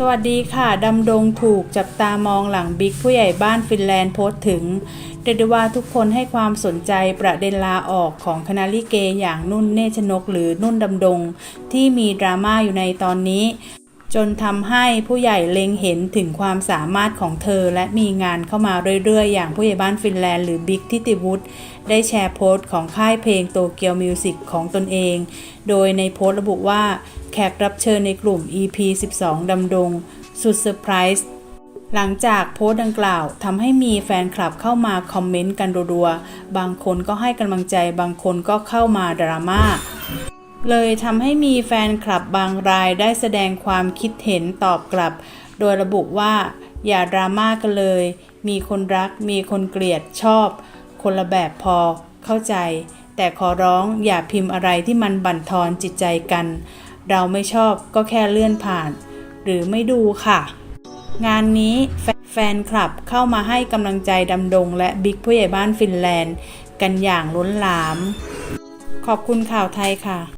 สวัสดีค่ะ ดำดงถูกจับตามองหลังบิ๊กผู้ใหญ่บ้านฟินแลนด์โพสต์ถึงเดดว่าทุกคนให้ความสนใจประเด็นลาออกของคณะลิเกอย่างนุ่นเนชนกหรือนุ่นดำดง ที่มีดราม่าอยู่ในตอนนี้ จนทำให้ผู้ใหญ่เล็งเห็นถึงความสามารถของเธอ และมีงานเข้ามาเรื่อยๆ อย่างผู้ใหญ่บ้านฟินแลนด์หรือบิ๊กทิติวุฒิได้แชร์โพสต์ของค่ายเพลงโตเกียวมิวสิกของตนเอง โดยในโพสต์ระบุว่าแขกรับเชิญในกลุ่ม EP 12 ดำดง สุดเซอร์ไพรส์หลังจากโพสต์ดังกล่าวทำให้มีแฟนคลับเข้ามาคอมเมนต์กันรัวๆ บางคนก็ให้กำลังใจ บางคนก็เข้ามาดราม่า เลยทำให้มีแฟนคลับบางรายได้แสดงความคิดเห็นตอบกลับ โดยระบุว่า อย่าดราม่ากันเลย มีคนรัก มีคนเกลียดชอบ คนละแบบพอเข้าใจ แต่ขอร้องอย่าพิมพ์อะไรที่มันบั่นทอนจิตใจกัน เราไม่ชอบก็แค่เลื่อนผ่าน หรือไม่ดูค่ะ งานนี้แฟแฟนคลับเข้ามาให้กำลังใจดำดง และบิ๊กผู้ใหญ่บ้านฟินแลนด์ กันอย่างล้นหลาม ขอบคุณข่าวไทยค่ะ